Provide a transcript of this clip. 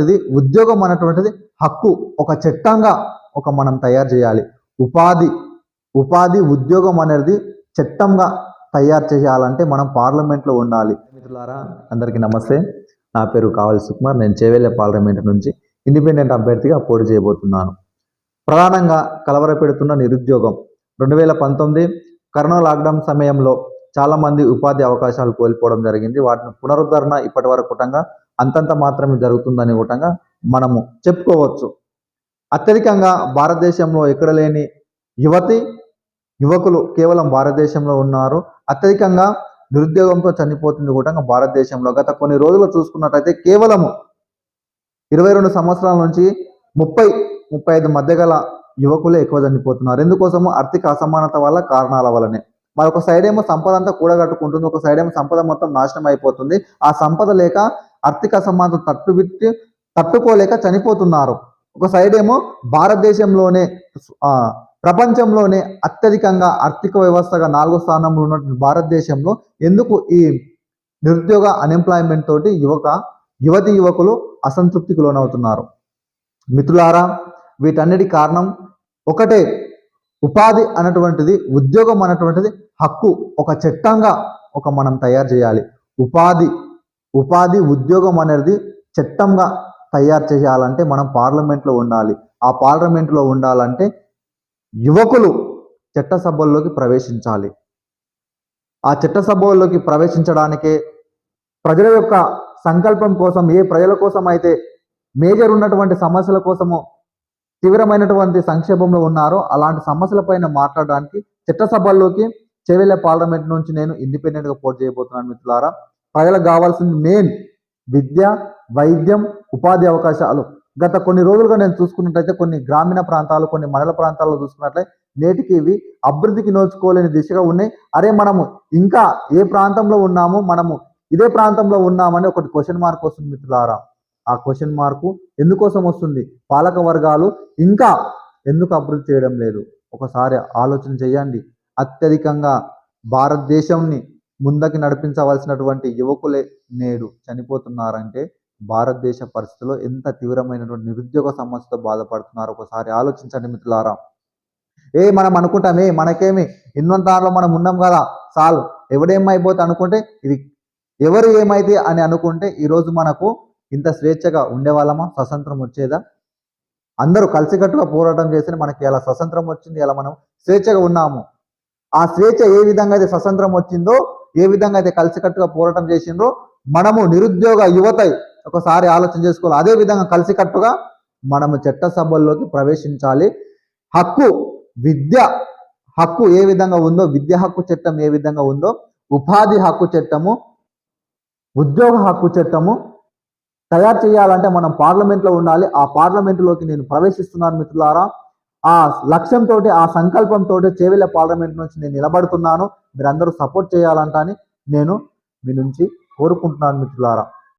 అనేటువంటిది ఉద్యోగం అనేటువంటిది హక్కు ఒక చట్టంగా ఒక మనం తయారు చేయాలి. ఉపాధి ఉపాధి ఉద్యోగం అనేది చట్టంగా తయారు చేయాలంటే మనం పార్లమెంట్లో ఉండాలి. మిత్రులారా అందరికీ నమస్తే. నా పేరు కావాలి సుకుమార్. నేను చేవెళ్ళే పార్లమెంట్ నుంచి ఇండిపెండెంట్ అభ్యర్థిగా పోటీ చేయబోతున్నాను. ప్రధానంగా కలవరపెడుతున్న నిరుద్యోగం. రెండు వేల పంతొమ్మిది కరోనా లాక్డౌన్ సమయంలో చాలామంది ఉపాధి అవకాశాలు కోల్పోవడం జరిగింది. వాటిని పునరుద్ధరణ ఇప్పటి వరకు అంతంత మాత్రమే జరుగుతుందని కూటంగా మనము చెప్పుకోవచ్చు. అత్యధికంగా భారతదేశంలో ఎక్కడ లేని యువతి యువకులు కేవలం భారతదేశంలో ఉన్నారు. అత్యధికంగా నిరుద్యోగంతో చనిపోతుంది కూడా భారతదేశంలో. గత కొన్ని రోజులు చూసుకున్నట్టయితే కేవలము ఇరవై రెండు సంవత్సరాల నుంచి ముప్పై ముప్పై ఐదు మధ్య గల యువకులే ఎక్కువ చనిపోతున్నారు. ఎందుకోసము? ఆర్థిక అసమానత వల్ల కారణాల వల్లనే. మరొక సైడ్ ఏమో సంపద అంతా కూడగట్టుకుంటుంది. ఒక సైడ్ ఏమో సంపద మొత్తం నాశనం అయిపోతుంది. ఆ సంపద లేక ఆర్థిక అసమానత తట్టుబిట్టి తట్టుకోలేక చనిపోతున్నారు. ఒక సైడ్ ఏమో భారతదేశంలోనే ప్రపంచంలోనే అత్యధికంగా ఆర్థిక వ్యవస్థగా నాలుగో స్థానంలో ఉన్న భారతదేశంలో ఎందుకు ఈ నిరుద్యోగ అన్ఎంప్లాయ్మెంట్ తోటి యువక యువతి యువకులు అసంతృప్తికి లోనవుతున్నారు? మిత్రులారా వీటన్నిటి కారణం ఒకటే ఉపాధి అన్నటువంటిది ఉద్యోగం అన్నటువంటిది హక్కు ఒక చట్టంగా ఒక మనం తయారు చేయాలి. ఉపాధి ఉపాధి ఉద్యోగం అనేది చట్టంగా తయారు చేయాలంటే మనం పార్లమెంట్లో ఉండాలి. ఆ పార్లమెంట్లో ఉండాలంటే యువకులు చట్టసభల్లోకి ప్రవేశించాలి. ఆ చట్టసభల్లోకి ప్రవేశించడానికే ప్రజల యొక్క సంకల్పం కోసం ఏ ప్రజల కోసం అయితే మేజర్ ఉన్నటువంటి సమస్యల కోసము తీవ్రమైనటువంటి సంక్షేమంలో ఉన్నారో అలాంటి సమస్యలపైన మాట్లాడడానికి చట్టసభల్లోకి చెవెళ్ళ పార్లమెంట్ నుంచి నేను ఇండిపెండెంట్గా పోటీ చేయబోతున్నాను మిత్రులారా. ప్రజలకు కావాల్సింది మెయిన్ విద్య వైద్యం ఉపాధి అవకాశాలు. గత కొన్ని రోజులుగా నేను చూసుకున్నట్లయితే కొన్ని గ్రామీణ ప్రాంతాలు కొన్ని మండల ప్రాంతాల్లో చూసుకున్నట్లయితే నేటికి ఇవి అభివృద్ధికి నోచుకోలేని దిశగా ఉన్నాయి. అరే మనము ఇంకా ఏ ప్రాంతంలో ఉన్నాము? మనము ఇదే ప్రాంతంలో ఉన్నామని ఒకటి క్వశ్చన్ మార్క్ వస్తుంది మిత్రులారా. ఆ క్వశ్చన్ మార్కు ఎందుకోసం వస్తుంది? పాలక వర్గాలు ఇంకా ఎందుకు అభివృద్ధి చేయడం లేదు? ఒకసారి ఆలోచన చేయండి. అత్యధికంగా భారతదేశంని ముందకి నడిపించవలసినటువంటి యువకులే నేడు చనిపోతున్నారంటే భారతదేశ పరిస్థితిలో ఎంత తీవ్రమైనటువంటి నిరుద్యోగ సమస్యతో బాధపడుతున్నారు ఒకసారి ఆలోచించండి మిత్రులారా. ఏ మనం అనుకుంటామే మనకేమి ఇన్వంతాలో మనం ఉన్నాం కదా చాలు. ఎవడేమైపోతే అనుకుంటే ఇది ఎవరు ఏమైతే అని అనుకుంటే ఈరోజు మనకు ఇంత స్వేచ్ఛగా ఉండేవాళ్ళమా స్వతంత్రం వచ్చేదా? అందరూ కలిసికట్టుగా పోరాటం చేస్తే మనకి ఎలా స్వతంత్రం వచ్చింది ఎలా మనం స్వేచ్ఛగా ఉన్నాము. ఆ స్వేచ్ఛ ఏ విధంగా అయితే స్వతంత్రం వచ్చిందో ఏ విధంగా అయితే కలిసికట్టుగా పోరాటం చేసిండ్రో మనము నిరుద్యోగ యువత ఒకసారి ఆలోచన చేసుకోవాలి. అదే విధంగా కలిసికట్టుగా మనము చట్టసభల్లోకి ప్రవేశించాలి. హక్కు విద్య హక్కు ఏ విధంగా ఉందో విద్య హక్కు చట్టం ఏ విధంగా ఉందో ఉపాధి హక్కు చట్టము ఉద్యోగ హక్కు చట్టము తయారు చేయాలంటే మనం పార్లమెంట్లో ఉండాలి. ఆ పార్లమెంటులోకి నేను ప్రవేశిస్తున్నాను మిత్రులారా. ఆ లక్ష్యంతో ఆ సంకల్పంతో చేవెళ్ళ పార్లమెంట్ నుంచి నేను నిలబడుతున్నాను. మీరందరూ సపోర్ట్ చేయాలంట అని నేను మీ నుంచి కోరుకుంటున్నాను మిత్రులారా.